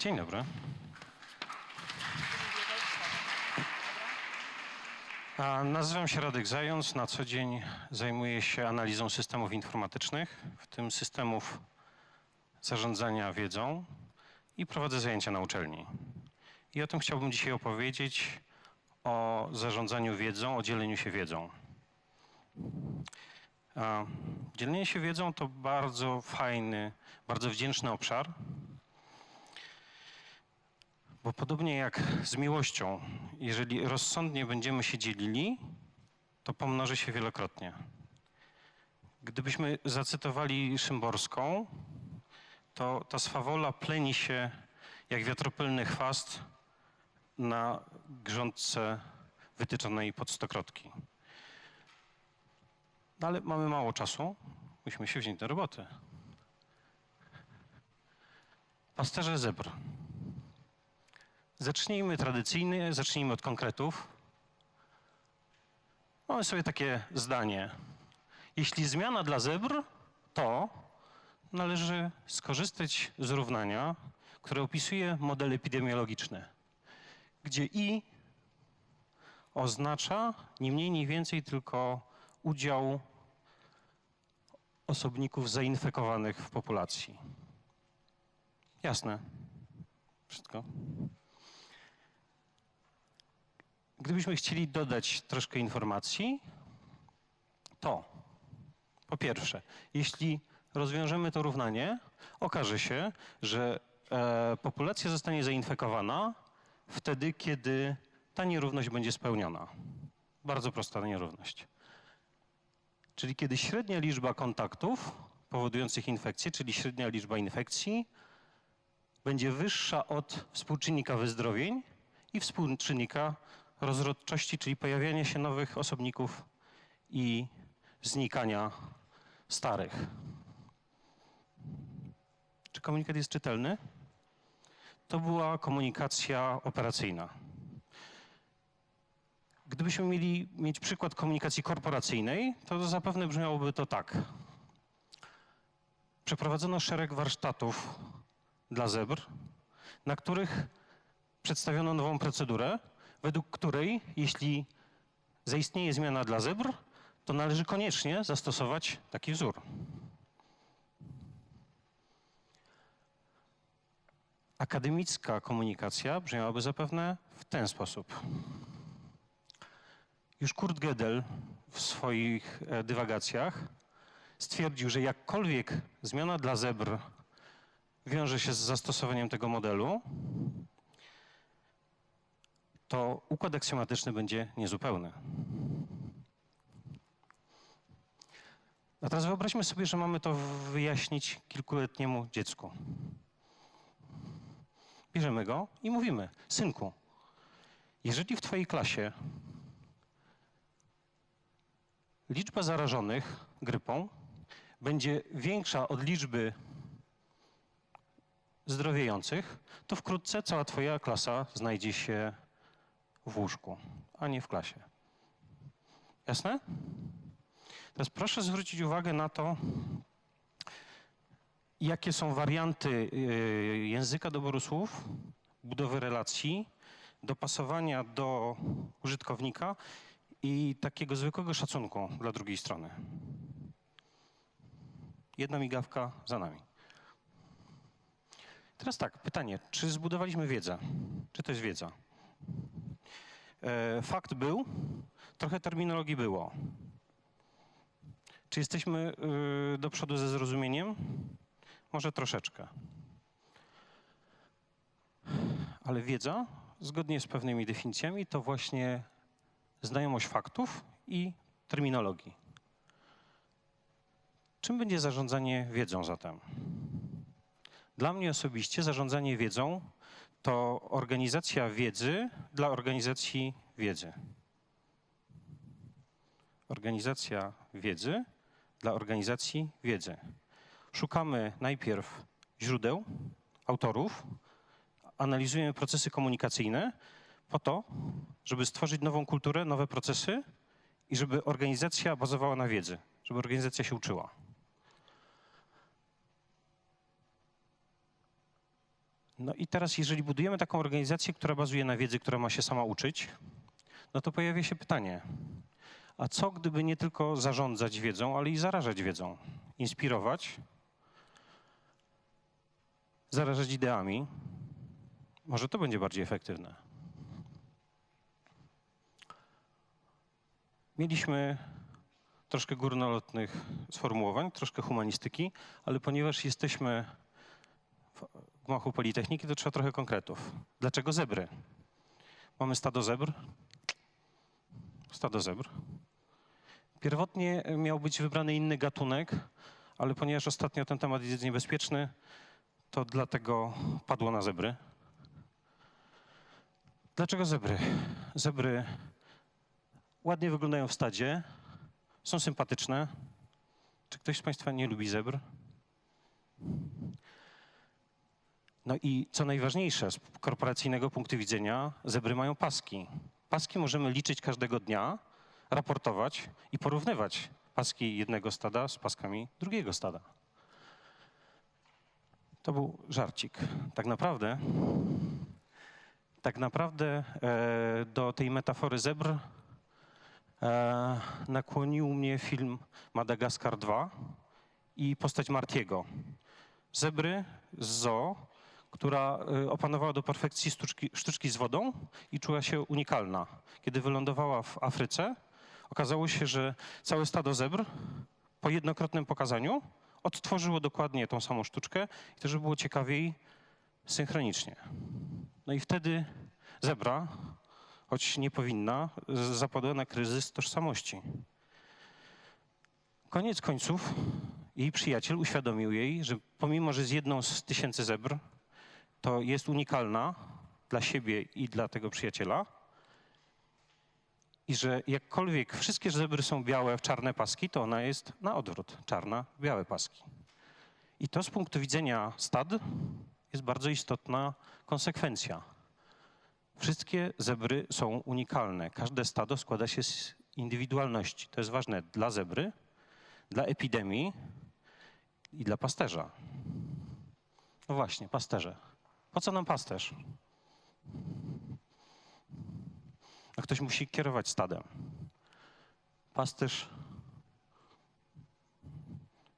Dzień dobry. A, Nazywam się Radek Zając. Na co dzień zajmuję się analizą systemów informatycznych, w tym systemów zarządzania wiedzą i prowadzę zajęcia na uczelni. I o tym chciałbym dzisiaj opowiedzieć, o zarządzaniu wiedzą, o dzieleniu się wiedzą. A, Dzielenie się wiedzą to bardzo fajny, bardzo wdzięczny obszar, bo podobnie jak z miłością, jeżeli rozsądnie będziemy się dzielili, to pomnoży się wielokrotnie. Gdybyśmy zacytowali Szymborską, to ta swawola pleni się jak wiatropylny chwast na grządce wytyczonej pod stokrotki. No ale mamy mało czasu, musimy się wziąć do roboty. Pasterze zebr. Zacznijmy tradycyjnie, zacznijmy od konkretów. Mamy sobie takie zdanie. Jeśli zmiana dla zebr, to należy skorzystać z równania, które opisuje model epidemiologiczny, gdzie i oznacza nie mniej, nie więcej tylko udział osobników zainfekowanych w populacji. Jasne. Wszystko. Gdybyśmy chcieli dodać troszkę informacji, to po pierwsze, jeśli rozwiążemy to równanie, okaże się, że e, populacja zostanie zainfekowana wtedy, kiedy ta nierówność będzie spełniona. Bardzo prosta nierówność. Czyli kiedy średnia liczba kontaktów powodujących infekcję, czyli średnia liczba infekcji, będzie wyższa od współczynnika wyzdrowień i współczynnika rozrodczości, czyli pojawiania się nowych osobników i znikania starych. Czy komunikat jest czytelny? To była komunikacja operacyjna. Gdybyśmy mieli mieć przykład komunikacji korporacyjnej, to zapewne brzmiałoby to tak. Przeprowadzono szereg warsztatów dla zebr, na których przedstawiono nową procedurę, według której, jeśli zaistnieje zmiana dla zebr, to należy koniecznie zastosować taki wzór. Akademicka komunikacja brzmiałaby zapewne w ten sposób. Już Kurt Gödel w swoich e, dywagacjach stwierdził, że jakkolwiek zmiana dla zebr wiąże się z zastosowaniem tego modelu, to układ aksjomatyczny będzie niezupełny. A teraz wyobraźmy sobie, że mamy to wyjaśnić kilkuletniemu dziecku. Bierzemy go i mówimy: Synku, jeżeli w Twojej klasie liczba zarażonych grypą będzie większa od liczby zdrowiejących, to wkrótce cała Twoja klasa znajdzie się w łóżku, a nie w klasie. Jasne? Teraz proszę zwrócić uwagę na to, jakie są warianty y, języka doboru słów, budowy relacji, dopasowania do użytkownika i takiego zwykłego szacunku dla drugiej strony. Jedna migawka za nami. Teraz tak, pytanie, czy zbudowaliśmy wiedzę? Czy to jest wiedza? E, fakt był, trochę terminologii było. Czy jesteśmy y, do przodu ze zrozumieniem? Może troszeczkę. Ale wiedza, zgodnie z pewnymi definicjami, to właśnie znajomość faktów i terminologii. Czym będzie zarządzanie wiedzą zatem? Dla mnie osobiście zarządzanie wiedzą to organizacja wiedzy dla organizacji wiedzy. Organizacja wiedzy dla organizacji wiedzy. Szukamy najpierw źródeł, autorów, analizujemy procesy komunikacyjne po to, żeby stworzyć nową kulturę, nowe procesy i żeby organizacja bazowała na wiedzy, żeby organizacja się uczyła. No i teraz, jeżeli budujemy taką organizację, która bazuje na wiedzy, która ma się sama uczyć, no to pojawia się pytanie, a co gdyby nie tylko zarządzać wiedzą, ale i zarażać wiedzą, inspirować, zarażać ideami? Może to będzie bardziej efektywne. Mieliśmy troszkę górnolotnych sformułowań, troszkę humanistyki, ale ponieważ jesteśmy gmachu Politechniki, to trzeba trochę konkretów. Dlaczego zebry? Mamy stado zebr. Stado zebr. Pierwotnie miał być wybrany inny gatunek, ale ponieważ ostatnio ten temat jest niebezpieczny, to dlatego padło na zebry. Dlaczego zebry? Zebry ładnie wyglądają w stadzie, są sympatyczne. Czy ktoś z Państwa nie lubi zebr? No i co najważniejsze, z korporacyjnego punktu widzenia, zebry mają paski. Paski możemy liczyć każdego dnia, raportować i porównywać paski jednego stada z paskami drugiego stada. To był żarcik. Tak naprawdę, tak naprawdę e, do tej metafory zebr e, nakłonił mnie film Madagaskar 2 i postać Martiego. Zebry z zoo, która e, opanowała do perfekcji sztuczki, sztuczki z wodą i czuła się unikalna. Kiedy wylądowała w Afryce, okazało się, że całe stado zebr po jednokrotnym pokazaniu odtworzyło dokładnie tą samą sztuczkę i to, żeby było ciekawiej, synchronicznie. No i wtedy zebra choć nie powinna, z- zapadła na kryzys tożsamości. Koniec końców jej przyjaciel uświadomił jej, że pomimo, że jest jedną z tysięcy zebr, to jest unikalna dla siebie i dla tego przyjaciela. I że jakkolwiek wszystkie zebry są białe w czarne paski, to ona jest na odwrót, czarna białe paski. I to z punktu widzenia stad jest bardzo istotna konsekwencja. Wszystkie zebry są unikalne. Każde stado składa się z indywidualności. To jest ważne dla zebry, dla epidemii i dla pasterza. No właśnie, pasterze. Po co nam pasterz? A ktoś musi kierować stadem. Pasterz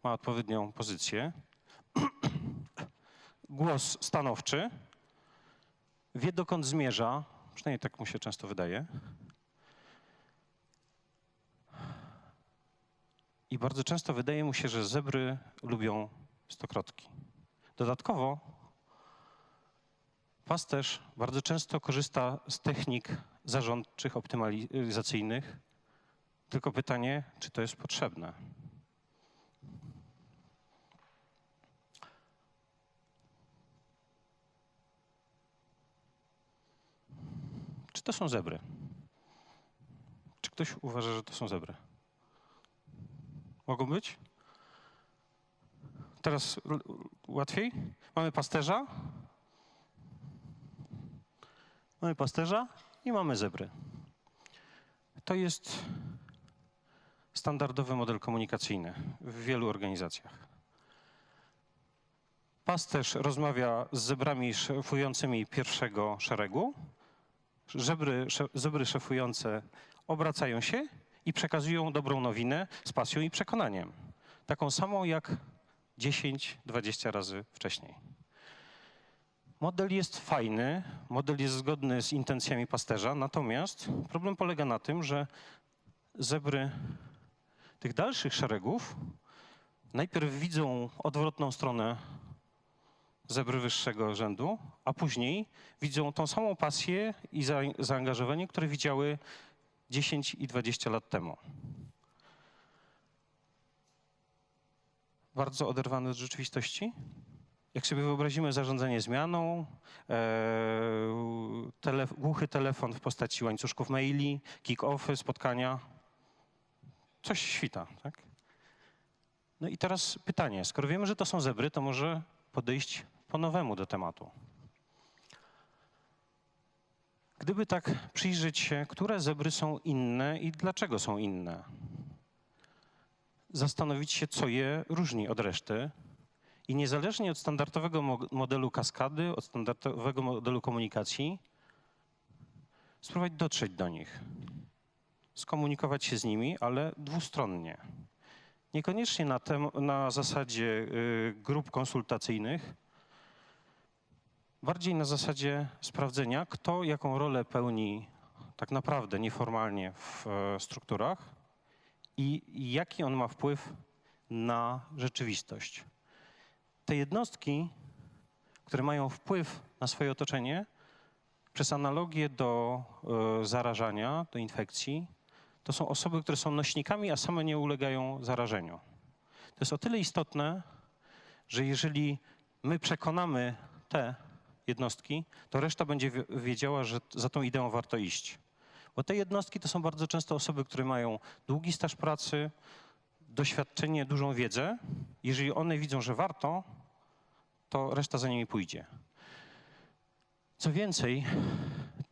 ma odpowiednią pozycję. Głos stanowczy, wie dokąd zmierza, przynajmniej tak mu się często wydaje. I bardzo często wydaje mu się, że zebry lubią stokrotki. Dodatkowo pasterz bardzo często korzysta z technik zarządczych, optymalizacyjnych. Tylko pytanie, czy to jest potrzebne? Czy to są zebry? Czy ktoś uważa, że to są zebry? Mogą być? Teraz łatwiej? Mamy pasterza. Mamy pasterza i mamy zebry. To jest standardowy model komunikacyjny w wielu organizacjach. Pasterz rozmawia z zebrami szefującymi pierwszego szeregu, Żebry, zebry szefujące obracają się i przekazują dobrą nowinę z pasją i przekonaniem. Taką samą jak 10-20 razy wcześniej. Model jest fajny, model jest zgodny z intencjami pasterza, natomiast problem polega na tym, że zebry tych dalszych szeregów najpierw widzą odwrotną stronę zebry wyższego rzędu, a później widzą tą samą pasję i za, zaangażowanie, które widziały 10 i 20 lat temu. Bardzo oderwane od rzeczywistości. Jak sobie wyobrazimy zarządzanie zmianą, e, tele, głuchy telefon w postaci łańcuszków maili, kick-offy, spotkania, coś świta, tak? No i teraz pytanie, skoro wiemy, że to są zebry, to może podejść po nowemu do tematu. Gdyby tak przyjrzeć się, które zebry są inne i dlaczego są inne, zastanowić się, co je różni od reszty I niezależnie od standardowego mo- modelu kaskady, od standardowego modelu komunikacji, spróbować dotrzeć do nich, skomunikować się z nimi, ale dwustronnie. Niekoniecznie na, tem- na zasadzie y, grup konsultacyjnych, bardziej na zasadzie sprawdzenia, kto jaką rolę pełni tak naprawdę nieformalnie w e, strukturach i jaki on ma wpływ na rzeczywistość. Te jednostki, które mają wpływ na swoje otoczenie, przez analogię do e, zarażania, do infekcji, to są osoby, które są nośnikami, a same nie ulegają zarażeniu. To jest o tyle istotne, że jeżeli my przekonamy te jednostki, to reszta będzie wi- wiedziała, że za tą ideą warto iść. Bo te jednostki to są bardzo często osoby, które mają długi staż pracy, doświadczenie, dużą wiedzę. Jeżeli one widzą, że warto, to reszta za nimi pójdzie. Co więcej,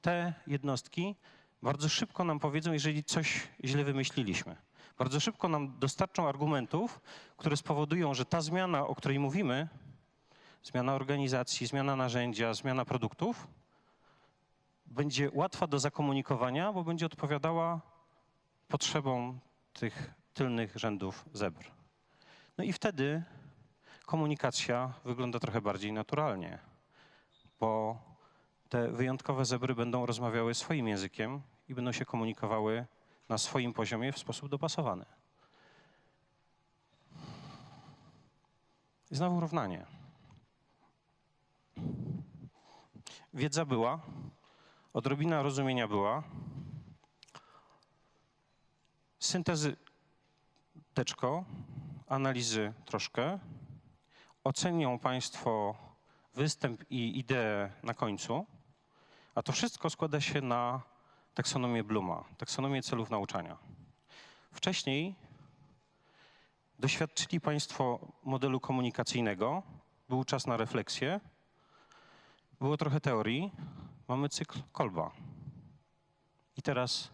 te jednostki bardzo szybko nam powiedzą, jeżeli coś źle wymyśliliśmy. Bardzo szybko nam dostarczą argumentów, które spowodują, że ta zmiana, o której mówimy, zmiana organizacji, zmiana narzędzia, zmiana produktów, będzie łatwa do zakomunikowania, bo będzie odpowiadała potrzebom tych tylnych rzędów zebr. No i wtedy komunikacja wygląda trochę bardziej naturalnie, bo te wyjątkowe zebry będą rozmawiały swoim językiem i będą się komunikowały na swoim poziomie w sposób dopasowany. I znowu równanie. Wiedza była, odrobina rozumienia była, syntezy teczko, analizy troszkę. Ocenią Państwo występ i ideę na końcu, a to wszystko składa się na taksonomię Bluma, taksonomię celów nauczania. Wcześniej doświadczyli Państwo modelu komunikacyjnego, był czas na refleksję, było trochę teorii, mamy cykl Kolba. I teraz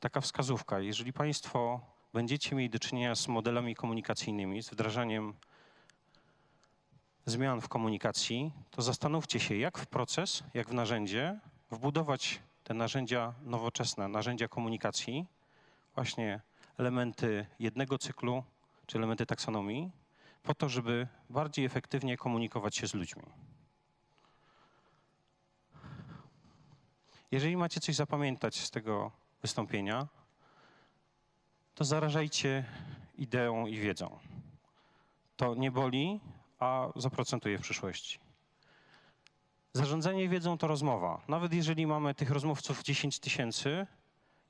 taka wskazówka. Jeżeli Państwo będziecie mieli do czynienia z modelami komunikacyjnymi, z wdrażaniem zmian w komunikacji, to zastanówcie się, jak w proces, jak w narzędzie wbudować te narzędzia nowoczesne, narzędzia komunikacji, właśnie elementy jednego cyklu czy elementy taksonomii, po to, żeby bardziej efektywnie komunikować się z ludźmi. Jeżeli macie coś zapamiętać z tego wystąpienia, to zarażajcie ideą i wiedzą. To nie boli, a zaprocentuje w przyszłości. Zarządzanie wiedzą to rozmowa. Nawet jeżeli mamy tych rozmówców 10 tysięcy,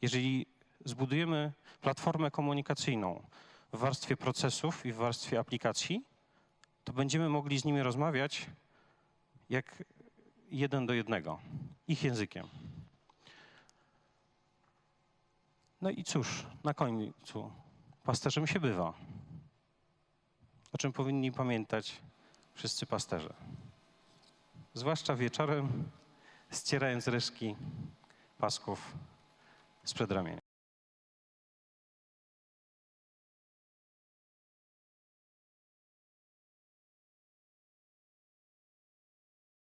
jeżeli zbudujemy platformę komunikacyjną w warstwie procesów i w warstwie aplikacji, to będziemy mogli z nimi rozmawiać jak jeden do jednego, ich językiem. No i cóż, na końcu, pasterzem się bywa. O czym powinni pamiętać wszyscy pasterze. Zwłaszcza wieczorem, ścierając reszki pasków z przedramienia.